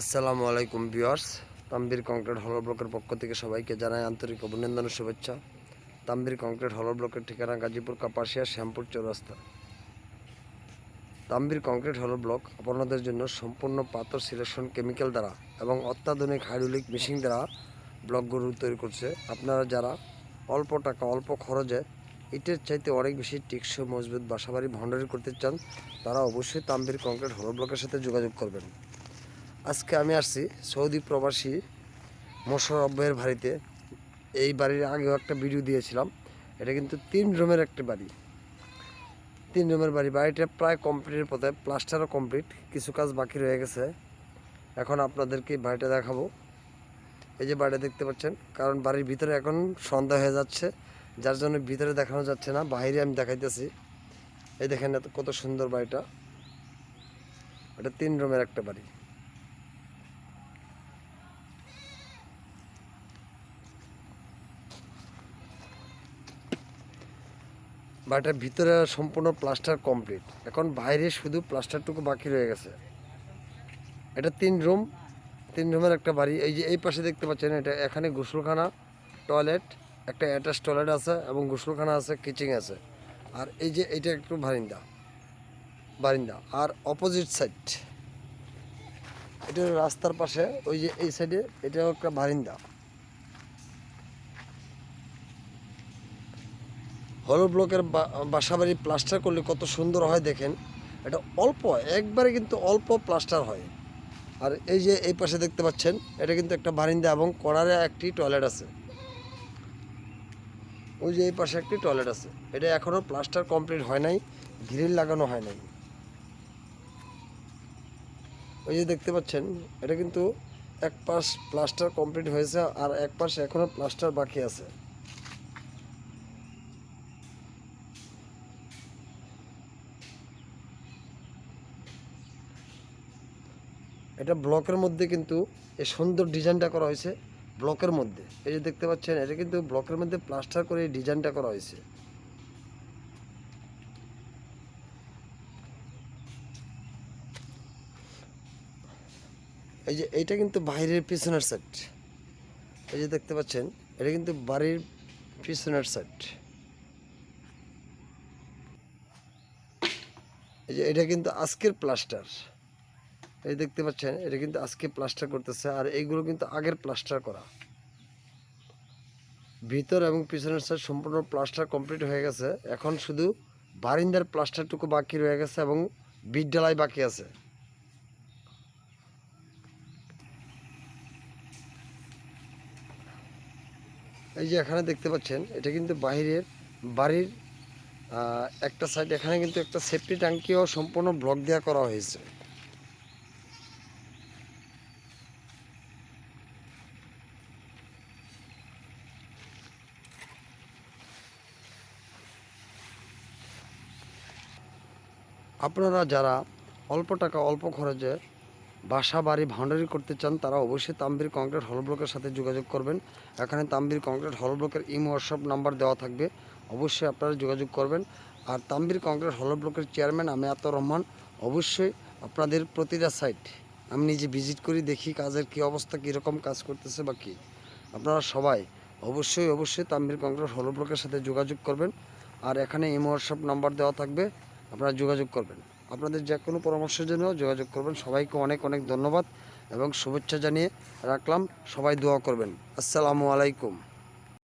আসসালামু আলাইকুম viewers, Tambir concrete hollow ব্লকের পক্ষ থেকে সবাইকে জানাই আন্তরিক অভিনন্দন ও শুভেচ্ছা। তাম্বির কংক্রিট হল ব্লকের ঠিকানা গাজীপুর, কাপাসিয়া, শ্যামপুর চৌরাস্তা। তাম্বির কংক্রিট হল ব্লক আপনাদের জন্য সম্পূর্ণ পাথর সিলেকশন কেমিক্যাল দ্বারা এবং অত্যাধুনিক হাইড্রোলিক মেশিন দ্বারা ব্লকগুলো তৈরি করছে। আপনারা যারা অল্প টাকা, অল্প খরচে ইটের চাইতে অনেক বেশি টিকসই মজবুত বাসাবাড়ি ভণ্ডারি করতে চান, তারা অবশ্যই তাম্বির কংক্রিট হল ব্লকের সাথে যোগাযোগ করবেন। আজকে আমি আসছি সৌদি প্রবাসী মোশারফ বাড়িতে। এই বাড়ির আগেও একটা ভিডিও দিয়েছিলাম। এটা কিন্তু তিন রুমের একটা বাড়ি। তিন রুমের বাড়ি। বাড়িটা প্রায় কমপ্লিটের পথে প্লাস্টারও কমপ্লিট কিছু কাজ বাকি রয়ে গেছে। এখন আপনাদেরকে বাড়িটা দেখাবো। এই যে বাড়িটা দেখতে পাচ্ছেন, কারণ বাড়ির ভিতরে এখন সন্ধ্যা হয়ে যাচ্ছে, যার জন্য ভিতরে দেখানো যাচ্ছে না, বাইরে আমি দেখাইতেছি। এই দেখেন কত সুন্দর বাড়িটা। এটা তিন রুমের একটা বাড়ি। বাড়িটার ভিতরে সম্পূর্ণ প্লাস্টার কমপ্লিট। এখন বাইরে শুধু প্লাস্টারটুকু বাকি রয়ে গেছে। এটা তিন রুম, তিন রুমের একটা বাড়ি। এই যে এই পাশে দেখতে পাচ্ছেন, এটা এখানে গোসলখানা, টয়লেট, একটা অ্যাটাচ টয়লেট আছে এবং গোসলখানা আছে, কিচেন আছে। আর এই যে এটা একটু বারিন্দা বারিন্দা। আর অপোজিট সাইড, এটা রাস্তার পাশে, ওই যে এই সাইডে এটা একটা বারিন্দা। হল ব্লকের বাসাবাড়ি প্লাস্টার করলে কত সুন্দর হয় দেখেন। এটা অল্প, একবারে কিন্তু অল্প প্লাস্টার হয়। আর এই যে এই পাশে দেখতে পাচ্ছেন, এটা কিন্তু একটা বারিন্দা এবং কর্নারে একটি টয়লেট আছে। ওই যে এই পাশে একটি টয়লেট আছে। এটা এখনও প্লাস্টার কমপ্লিট হয় নাই গ্রিল লাগানো হয় নাই। ওই যে দেখতে পাচ্ছেন, এটা কিন্তু এক পাশ প্লাস্টার কমপ্লিট হয়েছে আর এক পাশ এখনও প্লাস্টার বাকি আছে। এটা ব্লকের মধ্যে কিন্তু এই সুন্দর ডিজাইনটা করা হয়েছে, ব্লকের মধ্যে। এই যে দেখতে পাচ্ছেন, এটা কিন্তু ব্লকের মধ্যে প্লাস্টার করে এই ডিজাইনটা করা হয়েছে। এই যে এইটা কিন্তু বাইরের পিছনের সাইড এই যে দেখতে পাচ্ছেন, এটা কিন্তু বাড়ির পিছনের সাইড এই যে এটা কিন্তু আজকের প্লাস্টার এই দেখতে পাচ্ছেন, এটা কিন্তু আজকে প্লাস্টার করতেছে, আর এইগুলো কিন্তু আগের প্লাস্টার করা। ভিতর এবং পিছনের সাইড সম্পূর্ণ প্লাস্টার কমপ্লিট হয়ে গেছে। এখন শুধু বারিন্দার প্লাস্টারটুকু বাকি রয়ে গেছে এবং বিদ্যালয় বাকি আছে। এই যে এখানে দেখতে পাচ্ছেন, এটা কিন্তু বাইরের বাড়ির একটা সাইড এখানে কিন্তু একটা সেফটি ট্যাঙ্কিও সম্পূর্ণ ব্লক দেওয়া করা হয়েছে। আপনারা যারা অল্প টাকা, অল্প খরচে বাসা, বাড়ি ভান্ডারি করতে চান, তারা অবশ্যই তাম্বির কংক্রিট হল ব্লকের সাথে যোগাযোগ করবেন। এখানে তাম্বির কংক্রিট হল ব্লকের ইম হোয়াটসঅ্যাপ নাম্বার দেওয়া থাকবে। অবশ্যই আপনারা যোগাযোগ করবেন। আর তাম্বির কংক্রিট হল ব্লকের চেয়ারম্যান আমি আতর রহমান, অবশ্যই আপনাদের প্রতিটা সাইট আমি নিজে ভিজিট করি, দেখি কাজের কী অবস্থা, কীরকম কাজ করতেছে বা কী। আপনারা সবাই অবশ্যই অবশ্যই তাম্বির কংক্রিট হল ব্লকের সাথে যোগাযোগ করবেন। আর এখানে ইম হোয়াটসঅ্যাপ নাম্বার দেওয়া থাকবে। আপনারা যোগাযোগ করবেন। আপনাদের যে কোনো পরামর্শের জন্য যোগাযোগ করবেন। সবাইকে অনেক অনেক ধন্যবাদ এবং শুভেচ্ছা জানিয়ে রাখলাম। সবাই দোয়া করবেন। আসসালামু আলাইকুম।